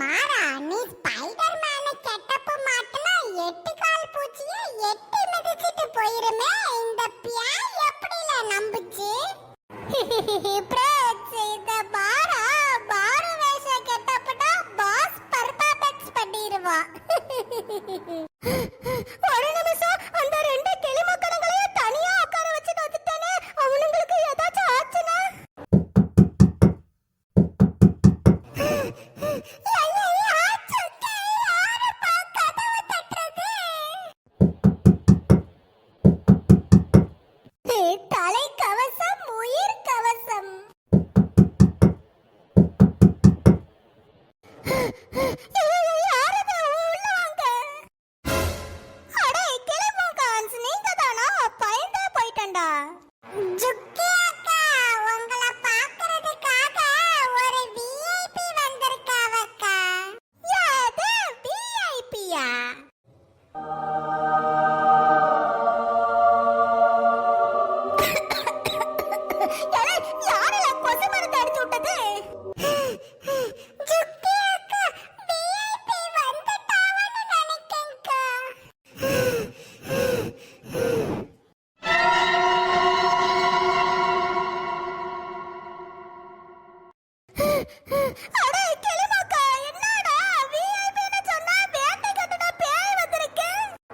மாறா நீ ஸ்பைடர் மேன கெட்டப்பு மாட்டினா எட்டு கால் பூச்சியை எட்டு மிதிச்சிட்டு போயிருமே இந்த பியா எப்படில நம்புச்சு?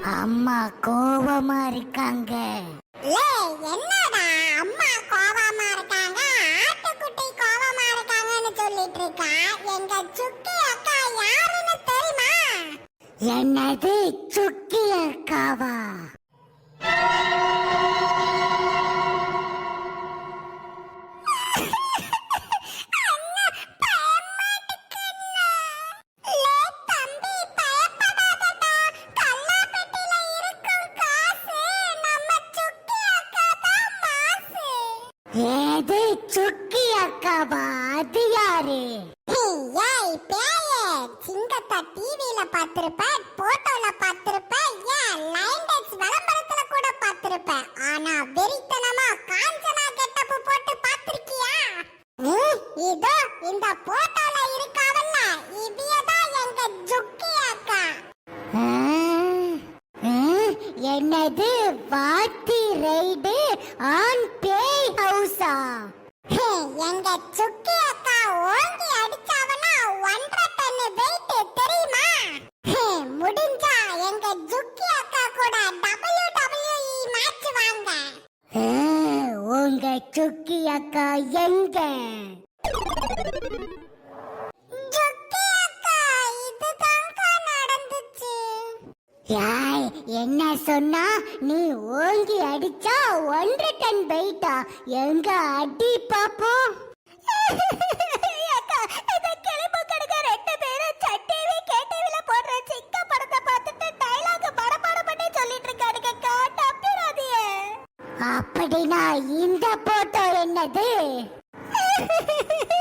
அம்மா கோபமா இருக்காங்க. என்னடா? அம்மா கோபமா இருக்காங்க? ஆட்டுக்குட்டி கோபமா இருக்காங்கன்னு சொல்லிட்டு இருக்கா எங்க சுக்கி அக்கா யாருன்னு தெரியுமா? என்னது சுக்கி அக்காவா? டிவியில பார்த்திருப்ப போட்டோல பார்த்திருப்ப ஏன் லைன் டான்ஸ் விளம்பரத்துல கூட பார்த்திருப்ப ஆனா வெறித்தனமா காஞ்சனா கெட்டப்பு போட்டு பார்த்திருக்கியா? இதோ இந்த போட்டோல இருக்காவல்ல இவிய எங்க ஜுக்கி அக்கா. என்னது வாட்டி ரைடு ஆன் பேய் ஹவுஸா? எங்க சுக் ஜுக்கி அக்கா கூட டபிள்யூ மேட்ச் வாங்க. உங்க சுக்கி அக்கா எங்க என்ன சொன்னா நீ ஓங்கி அடிச்சா ஒன்று டன் போயிட்டா எங்க அடி பாப்போம் அப்படின்னா இந்த போட்டோ என்னது?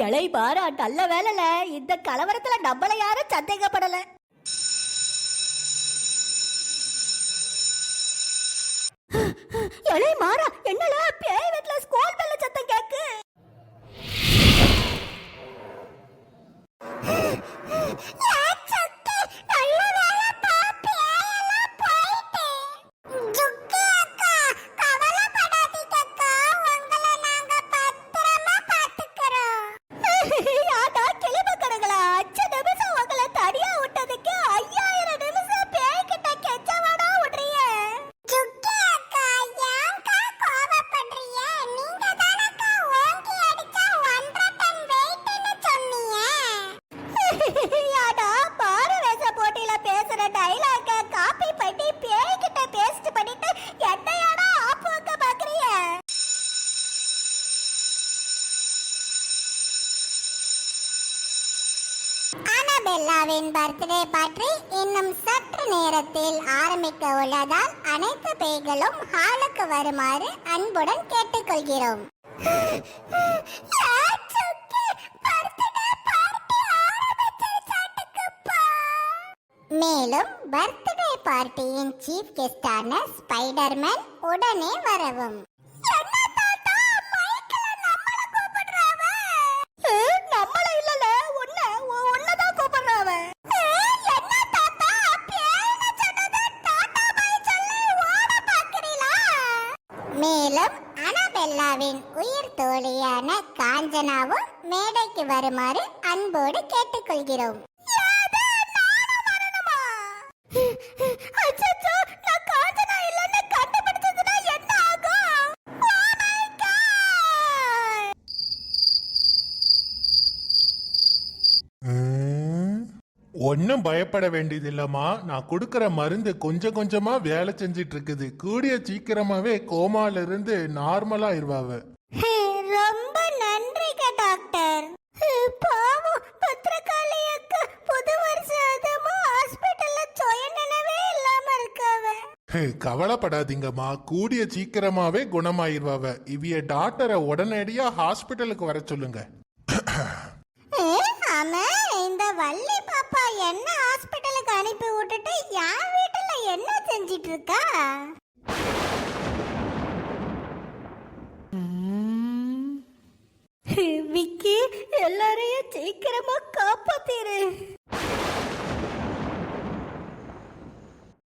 இலை பாரா நல்ல வேலைல இந்த கலவரத்துல நம்மள யாரும் சந்தேகப்படல இலை மாறா என்னல பேய் வீட்ல ஸ்கூல் பெல்ல சத்தம் கேக்கு Yeah! அனபெல்லாவின் பர்த்டே பார்ட்டி இன்னும் சற்று நேரத்தில் ஆரம்பிக்க உள்ளதால் அனைத்து பேய்களும் ஹாலுக்கு வருமாறு அன்புடன் கேட்டுக்கொள்கிறோம். மேலும் பர்த்டே பார்ட்டியின் சீஃப் கெஸ்டான ஸ்பைடர்மேன் உடனே வரவும். காஞ்சனாவும் மேடைக்கு வருமாறு அன்போடு கேட்டுக்கொள்கிறோம். ஆகும்? Oh பயப்பட வேண்டியதில்லம்மா. நான் கொடுக்கற மருந்து கொஞ்சம் கொஞ்சமா வேலை செஞ்சிட்டு இருக்குது கூடிய சீக்கிரமாவே கோமால இருந்து நார்மலா இருவாவ ரொம்ப பாவம். பத்திரகாளி அக்கா புது வருஷம் அதுமா ஹாஸ்பிட்டல்ல சுய நினைவே இல்லாம இருக்காவ. கவலைப்படாதீங்கம்மா. கூடிய சீக்கிரமாவே குணமாயிருவாவ. இவிய டாக்டரை உடனடியா ஹாஸ்பிட்டலுக்கு வர சொல்லுங்க. ஆமா இந்த வள்ளி பாப்பா என்ன ஹாஸ்பிட்டலுக்கு அனுப்பி விட்டுட்டு என் வீட்டுல என்ன செஞ்சிட்டு இருக்கா?